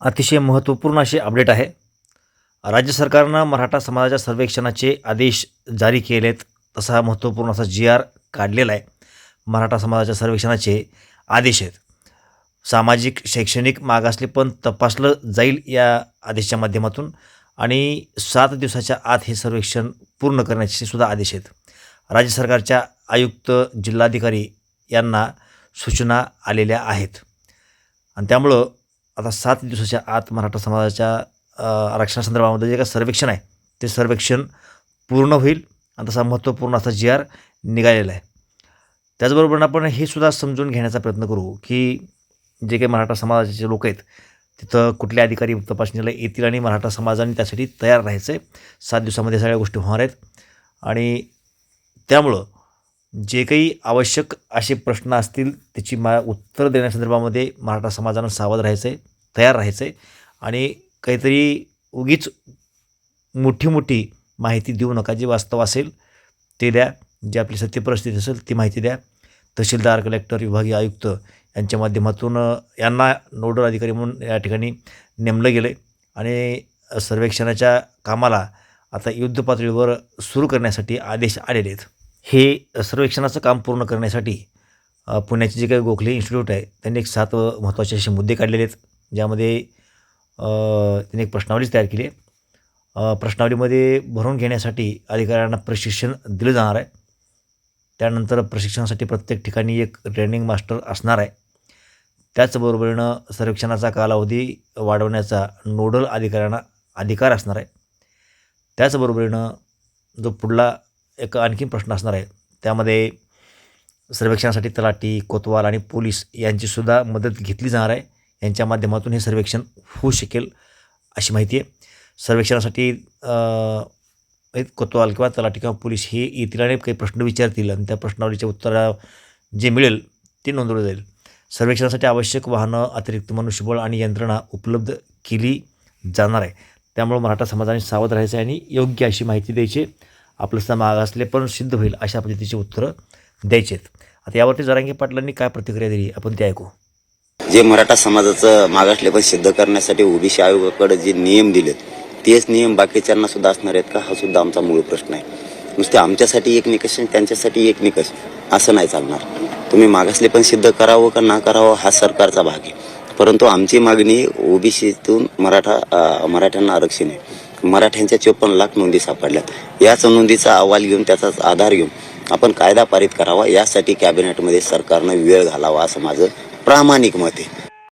अतिशय महत्त्वपूर्ण असे अपडेट आहे. राज्य सरकारनं मराठा समाजाच्या सर्वेक्षणाचे आदेश जारी केले आहेत तसा हा महत्त्वपूर्ण असा जी आर काढलेला आहे. मराठा समाजाच्या सर्वेक्षणाचे आदेश आहेत. सामाजिक शैक्षणिक मागासले पण तपासलं जाईल या आदेशाच्या माध्यमातून आणि सात दिवसाच्या आत हे सर्वेक्षण पूर्ण करण्याचे सुद्धा आदेश आहेत. राज्य सरकारच्या आयुक्त जिल्हाधिकारी यांना सूचना आलेल्या आहेत. आणि त्यामुळं आता सात दिवसाच्या आत मराठा समाजाच्या आरक्षणासंदर्भामध्ये जे काही सर्वेक्षण आहे ते सर्वेक्षण पूर्ण होईल आणि तसा महत्त्वपूर्ण असा जी आर निघालेला आहे. त्याचबरोबर आपण हे सुद्धा समजून घेण्याचा प्रयत्न करू की जे काही मराठा समाजाचे लोक आहेत तिथं कुठले अधिकारी तपासणीला येतील आणि मराठा समाजाने त्यासाठी तयार राहायचं आहे. सात दिवसामध्ये सगळ्या गोष्टी होणार आहेत. आणि त्यामुळं जे काही आवश्यक असे प्रश्न असतील त्याची मा उत्तर देण्यासंदर्भामध्ये मराठा समाजानं सावध राहायचं आहे तयार राहायचं आहे आणि काहीतरी उगीच मोठी मोठी माहिती देऊ नका. जे वास्तव असेल ते द्या. जी आपली सत्य परिस्थिती असेल ती माहिती द्या. तहसीलदार कलेक्टर विभागीय आयुक्त यांच्या माध्यमातून यांना नोडल अधिकारी म्हणून या ठिकाणी नेमलं गेलं आहे आणि सर्वेक्षणाच्या कामाला आता युद्धपातळीवर सुरू करण्यासाठी आदेश आलेले आहेत. हे सर्वेक्षणाचं काम पूर्ण करण्यासाठी पुण्याचे जे काही गोखले इन्स्टिट्यूट आहे त्यांनी एक सात महत्त्वाचे असे मुद्दे काढलेले आहेत ज्यामध्ये त्यांनी एक प्रश्नावलीच तयार केली आहे. प्रश्नावलीमध्ये भरून घेण्यासाठी अधिकाऱ्यांना प्रशिक्षण दिलं जाणार आहे. त्यानंतर प्रशिक्षणासाठी प्रत्येक ठिकाणी एक ट्रेनिंग मास्टर असणार आहे. त्याचबरोबरीनं सर्वेक्षणाचा कालावधी वाढवण्याचा नोडल अधिकाऱ्यांना अधिकार असणार आहे. त्याचबरोबरीनं जो पुढला एक आणखी प्रश्न असणार आहे. त्यामध्ये सर्वेक्षणासाठी तलाठी कोतवाल आणि पोलीस यांचीसुद्धा मदत घेतली जाणार आहे. यांच्या माध्यमातून हे सर्वेक्षण होऊ शकेल अशी माहिती आहे. सर्वेक्षणासाठी एक कोतवाल किंवा तलाठी किंवा पोलीस हे येतील आणि काही प्रश्न विचारतील आणि त्या प्रश्नावलीचे उत्तर जे मिळेल ते नोंदवलं जाईल. सर्वेक्षणासाठी आवश्यक वाहनं अतिरिक्त मनुष्यबळ आणि यंत्रणा उपलब्ध केली जाणार आहे. त्यामुळे मराठा समाजाने सावध राहायचं आहे आणि योग्य अशी माहिती द्यायची आपलं मागासले पण सिद्ध होईल अशा पद्धतीची उत्तरं द्यायची आहेत आता यावरती जरांगे पाटलांनी काय प्रतिक्रिया दिली आपण ते ऐकू. जे मराठा समाजाचं मागासलेपण सिद्ध करण्यासाठी ओबीसी आयोगाकडे जे नियम दिलेत तेच नियम बाकीच्यांना सुद्धा असणार आहेत का? हा सुद्धा आमचा मूळ प्रश्न आहे. नुसते आमच्यासाठी एक निकष आणि त्यांच्यासाठी एक निकष असं नाही चालणार. तुम्ही मागासलेपण सिद्ध करावं का ना करावं हा सरकारचा भाग आहे. परंतु आमची मागणी ओबीसीतून मराठा मराठ्यांना आरक्षण आहे. मराठ्यांच्या चोपन्न लाख नोंदी सापडल्यात. याच नोंदीचा अहवाल घेऊन त्याचाच आधार घेऊन आपण कायदा पारित करावा. यासाठी कॅबिनेटमध्ये सरकारनं वेळ घालावा असं माझं प्रामाणिक मत आहे.